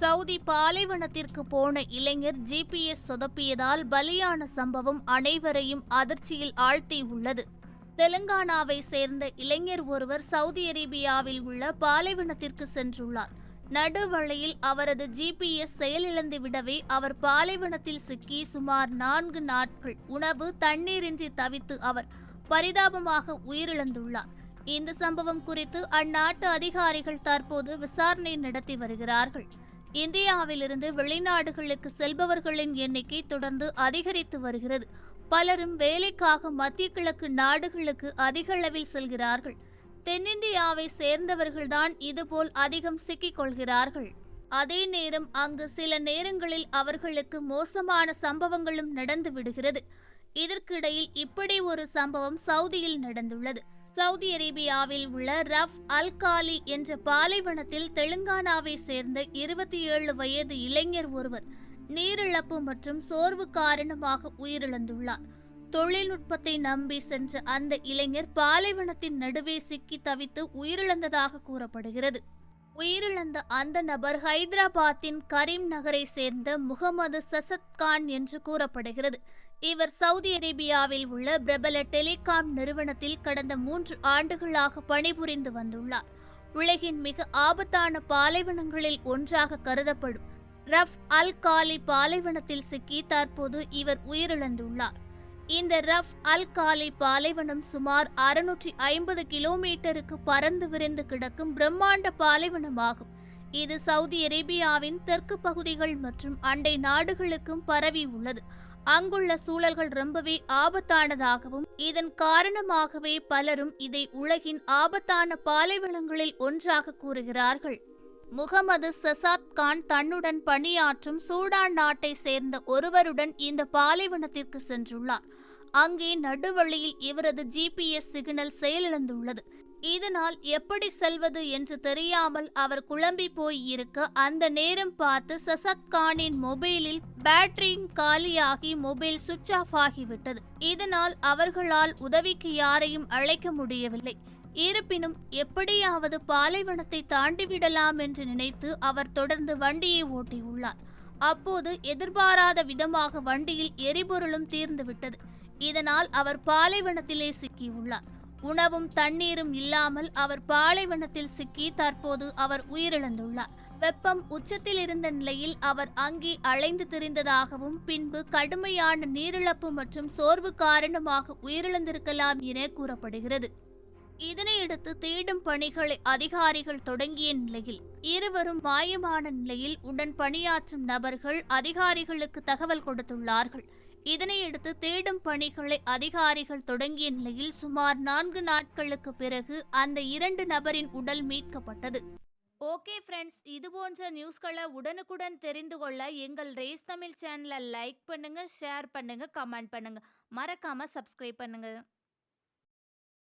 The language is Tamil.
சவுதி பாலைவனத்திற்கு போன இளைஞர் ஜிபிஎஸ் சொதப்பியதால் பலியான சம்பவம் அனைவரையும் அதிர்ச்சியில் ஆழ்த்தியுள்ளது தெலுங்கானாவை சேர்ந்த இளைஞர் ஒருவர் சவுதி அரேபியாவில் உள்ள பாலைவனத்திற்கு சென்றுள்ளார். நடுவழியில் அவரது ஜிபிஎஸ் செயலிழந்து விடவே அவர் பாலைவனத்தில் சிக்கி சுமார் நான்கு நாட்கள் உணவு தண்ணீரின்றி தவித்து அவர் பரிதாபமாக உயிரிழந்துள்ளார். இந்த சம்பவம் குறித்து அந்நாட்டு அதிகாரிகள் தற்போது விசாரணை நடத்தி வருகிறார்கள். இந்தியாவிலிருந்து வெளிநாடுகளுக்கு செல்பவர்களின் எண்ணிக்கை தொடர்ந்து அதிகரித்து வருகிறது. பலரும் வேலைக்காக மத்திய கிழக்கு நாடுகளுக்கு அதிக அளவில் செல்கிறார்கள். தென்னிந்தியாவை சேர்ந்தவர்கள்தான் இதுபோல் அதிகம் சிக்கிக் கொள்கிறார்கள் அதே நேரம் அங்கு சில நேரங்களில் அவர்களுக்கு மோசமான சம்பவங்களும் நடந்து விடுகிறது. இதற்கிடையில் இப்படி ஒரு சம்பவம் சவுதியில் நடந்துள்ளது. சவுதி அரேபியாவில் உள்ள ரஃப் அல் காலி என்ற பாலைவனத்தில் தெலுங்கானாவை சேர்ந்த இருபத்தி ஏழு வயது இளைஞர் ஒருவர் நீரிழப்பு மற்றும் சோர்வு காரணமாக உயிரிழந்துள்ளார். தொழில்நுட்பத்தை நம்பி சென்ற அந்த இளைஞர் பாலைவனத்தின் நடுவே சிக்கி தவித்து உயிரிழந்ததாக கூறப்படுகிறது. உயிரிழந்த அந்த நபர் ஹைதராபாத்தின் கரீம் நகரை சேர்ந்த முகமது சசத் கான் என்று கூறப்படுகிறது. இவர் சவுதி அரேபியாவில் உள்ள பிரபல டெலிகாம் நிறுவனத்தில் கடந்த மூன்று ஆண்டுகளாக பணிபுரிந்து வந்துள்ளார். உலகின் மிக ஆபத்தான பாலைவனங்களில் ஒன்றாக கருதப்படும் ரஃப் அல் காலி பாலைவனத்தில் சிக்கி தற்போது இவர் உயிரிழந்துள்ளார். இந்த ரஃப் அல் காலி பாலைவனம் சுமார் அறுநூற்றி ஐம்பது கிலோமீட்டருக்கு பறந்து விரிந்து கிடக்கும் பிரம்மாண்ட பாலைவனமாகும். இது சவுதி அரேபியாவின் தெற்கு பகுதிகள் மற்றும் அண்டை நாடுகளுக்கும் பரவி உள்ளது. அங்குள்ள சூழல்கள் ரொம்பவே ஆபத்தானதாகவும் இதன் காரணமாகவே பலரும் இதை உலகின் ஆபத்தான பாலைவனங்களில் ஒன்றாக கூறுகிறார்கள். முகமது சசாத் கான் தன்னுடன் பணியாற்றும் சூடான் நாட்டை சேர்ந்த ஒருவருடன் இந்த பாலைவனத்திற்கு சென்றுள்ளார். அங்கே நடுவழியில் இவரது ஜிபிஎஸ் சிக்னல் செயலிழந்துள்ளது. இதனால் எப்படி செல்வது என்று தெரியாமல் அவர் குழம்பி போய் இருக்க அந்த நேரம் பார்த்து சசத் கானின் மொபைலில் பேட்டரியும் காலியாகி மொபைல் சுவிட்ச் ஆஃப் ஆகிவிட்டது. இதனால் அவர்களால் உதவிக்கு யாரையும் அழைக்க முடியவில்லை. இருப்பினும் எப்படியாவது பாலைவனத்தை தாண்டிவிடலாம் என்று நினைத்து அவர் தொடர்ந்து வண்டியை ஓட்டியுள்ளார். அப்போது எதிர்பாராத விதமாக வண்டியில் எரிபொருளும் தீர்ந்துவிட்டது. இதனால் அவர் பாலைவனத்திலே சிக்கியுள்ளார். உணவும் தண்ணீரும் இல்லாமல் அவர் பாலைவனத்தில் சிக்கி தற்போது அவர் உயிரிழந்துள்ளார். வெப்பம் உச்சத்தில் இருந்த நிலையில் அவர் அங்கே அலைந்து திரிந்ததாகவும் பின்பு கடுமையான நீரிழப்பு மற்றும் சோர்வு காரணமாக உயிரிழந்திருக்கலாம் என கூறப்படுகிறது. இதனையடுத்து தேடும் பணிகளை அதிகாரிகள் தொடங்கிய நிலையில் இருவரும் மாயமான நிலையில் உடன் பணியாற்றும் நபர்கள் அதிகாரிகளுக்கு தகவல் கொடுத்துள்ளார்கள். இதனையடுத்து தேடும் பணிகளை அதிகாரிகள் தொடங்கிய நிலையில் சுமார் நான்கு நாட்களுக்கு பிறகு அந்த இரண்டு நபரின் உடல் மீட்கப்பட்டது. ஓகே ஃப்ரெண்ட்ஸ் இது போன்ற நியூஸ்களை உடனுக்குடன் தெரிந்து கொள்ள எங்கள் ரேஸ் தமிழ் சேனலை லைக் பண்ணுங்க ஷேர் பண்ணுங்க கமெண்ட் பண்ணுங்க. மறக்காம சப்ஸ்கிரைப் பண்ணுங்க.